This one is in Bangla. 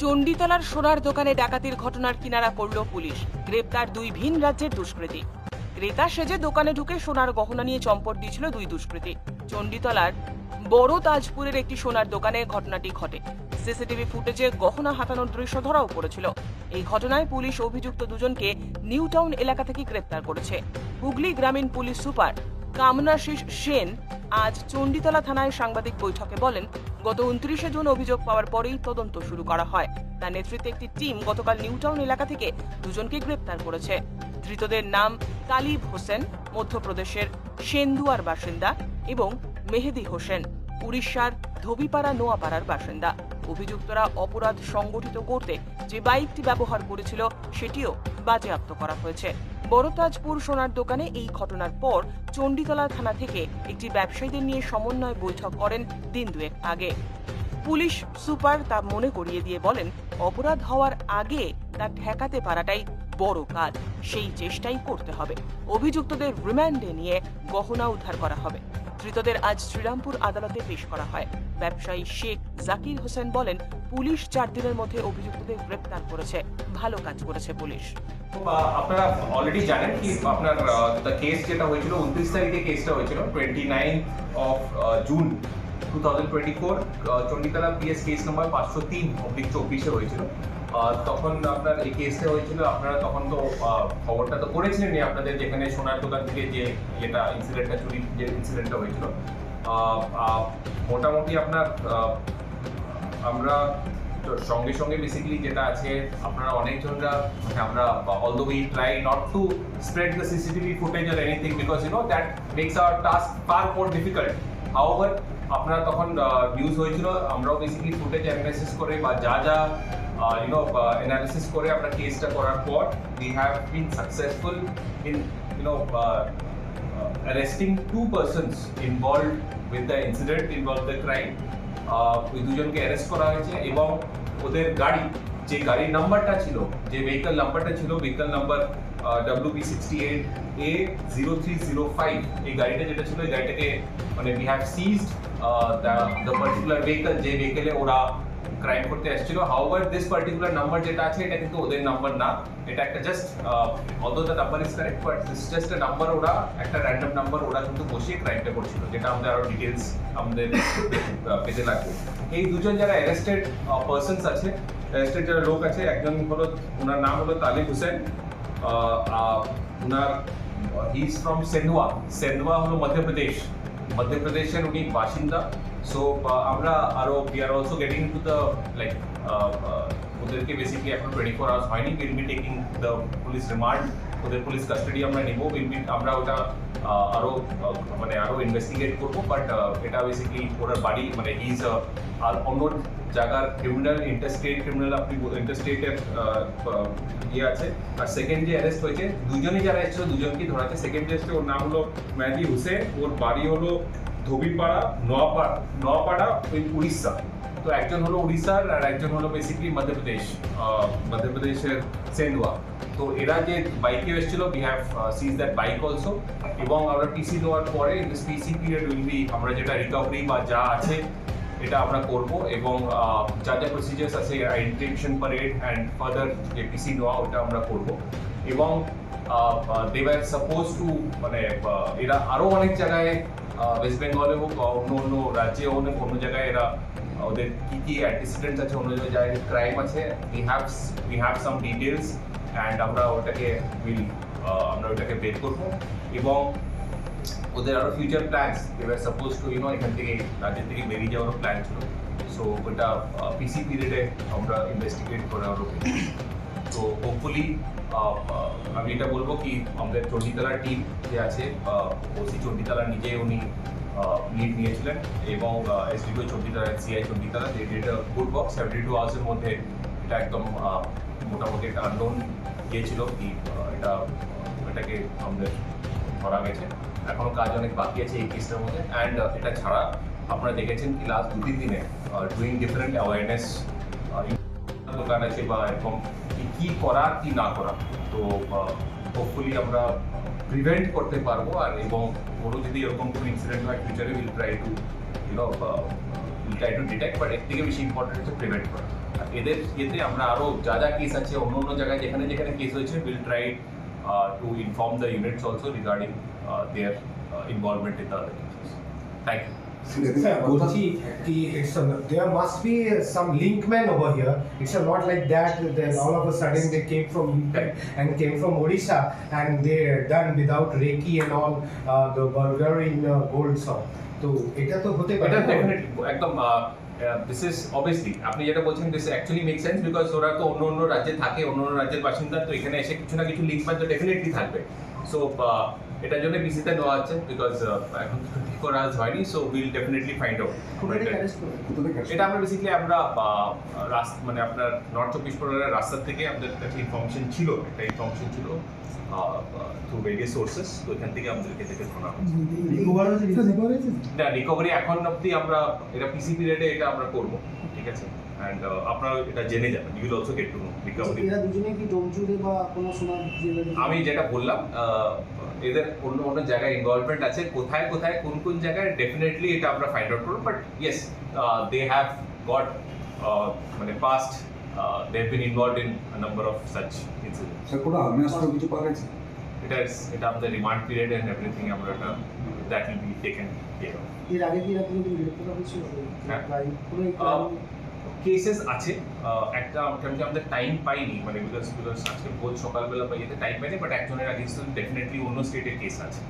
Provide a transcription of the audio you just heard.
চণ্ডীতলার সোনার দোকানে ডাকাতির ঘটনার কিনারা করল পুলিশ। গ্রেপ্তার দুই ভিন রাজ্যের দুষ্কৃতী। ক্রেতা সেজে দোকানে ঢুকে সোনার গহনা নিয়ে চম্পট দিয়েছিল দুই দুষ্কৃতী। চণ্ডীতলার বড় তাজপুরের একটি সোনার দোকানে ঘটনাটি ঘটে। সিসিটিভি ফুটেজে গহনা হাতানোর দৃশ্য ধরাও পড়েছিল। এই ঘটনায় পুলিশ অভিযুক্ত দুজনকে নিউ টাউন এলাকা থেকে গ্রেপ্তার করেছে। হুগলি গ্রামীণ পুলিশ সুপার কামনাশিস সেন আজ চণ্ডীতলা থানায় সাংবাদিক বৈঠকে বলেন, গত উনত্রিশে জুন অভিযোগ পাওয়ার পরেই তদন্ত শুরু করা হয়। তার নেতৃত্বে একটি টিম গতকাল নিউটাউন এলাকা থেকে দুজনকে গ্রেপ্তার করেছে। ধৃতদের নাম তালিব হোসেন, মধ্যপ্রদেশের সেন্দুয়ার বাসিন্দা এবং মেহেদি হোসেন, উড়িষ্যার ধোবিপাড়া নোয়াপাড়ার বাসিন্দা। অভিযুক্তরা অপরাধ সংগঠিত করতে যে বাইকটি ব্যবহার করেছিল, সেটিও বাজেয়াপ্ত করা হয়েছে। বড়তাজপুর সোনার দোকানে এই ঘটনার পর চণ্ডীতলা থানা থেকে একটি ব্যবসায়ীদের নিয়ে সমন্বয় বৈঠক করেন দিন দুয়েক আগে। পুলিশ সুপার তা মনে করিয়ে দিয়ে বলেন, অপরাধ হওয়ার আগে তা ঠেকাতে পারাটাই বড় কাজ, সেই চেষ্টাই করতে হবে। অভিযুক্তদের রিমান্ডে নিয়ে গহনা উদ্ধার করা হবে। ধৃতদের আজ শ্রীরামপুর আদালতে পেশ করা হয়। ব্যবসায়ী শেখ জাকির হোসেন বলেন, পুলিশ চার দিনের মধ্যে অভিযুক্তদের গ্রেপ্তার করেছে। ভালো কাজ করেছে পুলিশ। আপনারা অলরেডি জানেন কি আপনার কেস যেটা হয়েছিল, উনত্রিশ তারিখে কেসটা হয়েছিল twenty nine of June two thousand twenty four Chanditala PS case number পাঁচশো তিন অব্লিক চব্বিশে হয়েছিল। তখন আপনার এই কেসটা হয়েছিল, আপনারা তখন তো খবরটা তো করেছিলেন আপনাদের যেখানে সোনার দোকান থেকে যে যেটা ইনসিডেন্টটা চুরি যে ইনসিডেন্টটা হয়েছিল। মোটামুটি আপনার আমরা তো সঙ্গে সঙ্গে বেসিক্যালি যেটা আছে আপনারা অনেকজনরা মানে আমরা although we try not to spread the CCTV footage or anything because you know that makes our task far more difficult however আপনারা তখন নিউজ হয়েছিল আমরাও বেসিক্যালি ফুটেজ অ্যানালাইসিস করে বা যা যা ইউনো অ্যানালিসিস করে আমরা কেসটা করার পর we have been successful in you know arresting two persons involved with the incident, involved the crime. ওই দুজনকে অ্যারেস্ট করা হয়েছে এবং ওদের গাড়ি, যে গাড়ির নাম্বারটা ছিল, যে ভেহিকল নাম্বারটা ছিল vehicle number W B sixty eight A zero three zero five এই গাড়িটা যেটা ছিল, এই গাড়িটাকে মানে we have seized the particular vehicle যে ভেহিকলে ওরা ক্রাইম করতে এসেছিল। হাউভার দিস পার্টিকুলার নাম্বার যেটা আছে, এটা কিন্তু ওদের নাম্বার না। এটা একটা just although the number is correct but just a number ওরা, একটা র্যান্ডম নাম্বার ওরা কিন্তু বসিয়ে ক্রাইমটা করছিল, যেটা আমাদের আরও ডিটেলস আমাদের পেতে লাগবে। এই দুজন যারা অ্যারেস্টেড পার্সনস আছে অ্যারেস্টেড যারা লোক আছে, একজন হলো, ওনার নাম হলো তালিব হোসেন ওনার he is from Sendhwa Sendhwa হলো মধ্যপ্রদেশ। মধ্যপ্রদেশের উনি বাসিন্দা। সো আমরা আরো we are also getting to the like ওদেরকে বেসিক্যালি এখন টোয়েন্টি ফোর আওয়ার্স হয়নি will be taking the police remand ওদের পুলিশ কাস্টাডি আমরা নেব উইল বি আমরা ওটা আহ, আরো আহ, মানে আরো ইনভেস্টিগেট করবো বাট এটা বেসিক্যালি ওনার বাড়ি মানে ইজ আর অন্য জায়গার ক্রিমিনাল ইন্টারস্টেট ক্রিমিনাল আপনি ইন্টারস্টেটের ইয়ে আছে আর সেকেন্ড যে অ্যারেস্ট হয়েছে দুজনে যারা এসেছিল দুজনকে ধরা আছে সেকেন্ড যে এসেছে ওর নাম হলো মেহেদি হুসেন ওর বাড়ি হলো ধোবিপাড়া নোয়াপাড়া নোয়াপাড়া ওই উড়িষ্যা তো একজন হলো উড়িষ্যার আর একজন হলো বেসিক্যালি মধ্যপ্রদেশ আহ, মধ্যপ্রদেশের সেন্দুয়া তো এরা যে বাইকে এসেছিল we have seize that bike also এবং আমরা পিসি দেওয়ার পরে this PC period will be আমরা যেটা রিকভারি বা যা আছে এটা আমরা করব এবং আহ, যা যা প্রসিজার্স আছে আইডেন্টিফিকেশন পারেড অ্যান্ড ফার্দার যে পিসি নেওয়া ওটা আমরা করব এবং দে ওয়ার সাপোজ টু মানে আহ, এরা আরও অনেক জায়গায় ওয়েস্ট বেঙ্গলে হোক বা অন্য অন্য রাজ্যে অনেক অন্য জায়গায় এরা আহ, ওদের কি কি অ্যান্টিসিডেন্টস আছে অন্য অন্য জায়গায় ক্রাইম আছে we have we have some details and আমরা ওটাকে উইল আমরা ওটাকে বের করব এবং ওদের আরো future plans they were suppose to you know এখান থেকে রাজ্যের থেকে বেরিয়ে যাওয়ারও প্ল্যান ছিল সো ওটা পিসি পিরিয়ডে আমরা ইনভেস্টিগেট করে আরো তো হোপফুলি আমি এটা বলব কি, আমাদের চণ্ডীতলার টিম যে আছে ওসি চণ্ডীতলা নিজে উনি লিড নিয়েছিলেন এবং এসডিও চণ্ডীতলা সিআই চণ্ডীতলা, যে did good work seventy two আওয়ার্সের মধ্যে এটা একদম মোটামুটি একটা আননোন গিয়েছিল কি এটা, এটাকে আমাদের ধরা গেছে। এখনও কাজ অনেক বাকি আছে এই কেসটার মধ্যে অ্যান্ড এটা ছাড়া আপনারা দেখেছেন কি লাস্ট দু তিন দিনে ডুইং ডিফারেন্ট অ্যাওয়ারনেস দোকান আছে বা এরকম কি কি করা কি না করা তো হোপফুলি আমরা প্রিভেন্ট করতে পারবো আর এবং কোনো যদি এরকম কোনো ইনসিডেন্ট হয় ফিউচারে will try to you know will try to detect but এর থেকে বেশি ইম্পর্টেন্ট হচ্ছে প্রিভেন্ট করা এদের ইয়েতে আমরা আরো যা যা কেস আছে অন্য অন্য জায়গায় যেখানে যেখানে কেস হয়েছে will try to inform the units also regarding their involvement in the other cases thank you Sir, বলছি কি it's a, there must be some linkman over here. It's a not like that. Then all of a sudden they came from UP and came from Odisha and they done without Reiki and all uh, the Bulgarian uh, gold song. তো এটা তো হতে পারে এটা না। ডেফিনেটলি একদম দিস ইজ অবভিয়াসলি আপনি যেটা বলছেন this actually make sense because ওরা তো অন্য অন্য রাজ্যে থাকে অন্য অন্য রাজ্যের বাসিন্দা তো এখানে এসে কিছু না কিছু লিঙ্ক তো ডেফিনেটলি থাকবে সো এটার জন্য বিসিতে নেওয়া হচ্ছে বিকজ এখন ফোর হয়নি so will definitely find out এটা আমরা বেসিক্যালি আমরা রাস্তা মানে আপনার নর্থ চব্বিশ পরগনার রাস্তা থেকে আমাদের কাছে ইনফরমেশন ছিল একটা ইনফরমেশন ছিল থ্রু ভেরিয়াস সোর্সেস তো এখান থেকে আমাদেরকে দেখে শোনা হয়েছে। না রিকভারি এখন অব্দি আমরা এটা পিসি রেটে এটা আমরা করব ঠিক আছে? অ্যান্ড আপনারা এটা জেনে যাবেন। You will also get to know recovery এরা দুজনে কি ডোমচুরে বা কোনো জুয়েলারি আমি যেটা বললাম এদের অন্য অন্য জায়গায় ইনভলভমেন্ট আছে। কোথায় কোথায় কোন কোন জায়গায় ডেফিনেটলি এটা আমরা ফাইন্ড আউট করব। But yes they have got মানে past they have been involve in number of such incident sir কোনো আগ্নেয়াস্ত্র কিছু পাওয়া গেছে? এটা এটা আমাদের রিমান্ড পিরিয়ড এন্ড এভরিথিং আমরা এটা that will be taken care of এর আগে কি কোনোদিন গ্রেপ্তার হয়েছিল? হ্যাঁ। কেসেস আছে। একটা মোটামুটি আমাদের টাইম পাইনি মানে বিকজ বিকজ আজকে ভোর সকালবেলা বা ইয়েতে টাইম পাইনি বাট একজনের আগে ডেফিনেটলি অন্য স্টেটের কেস আছে।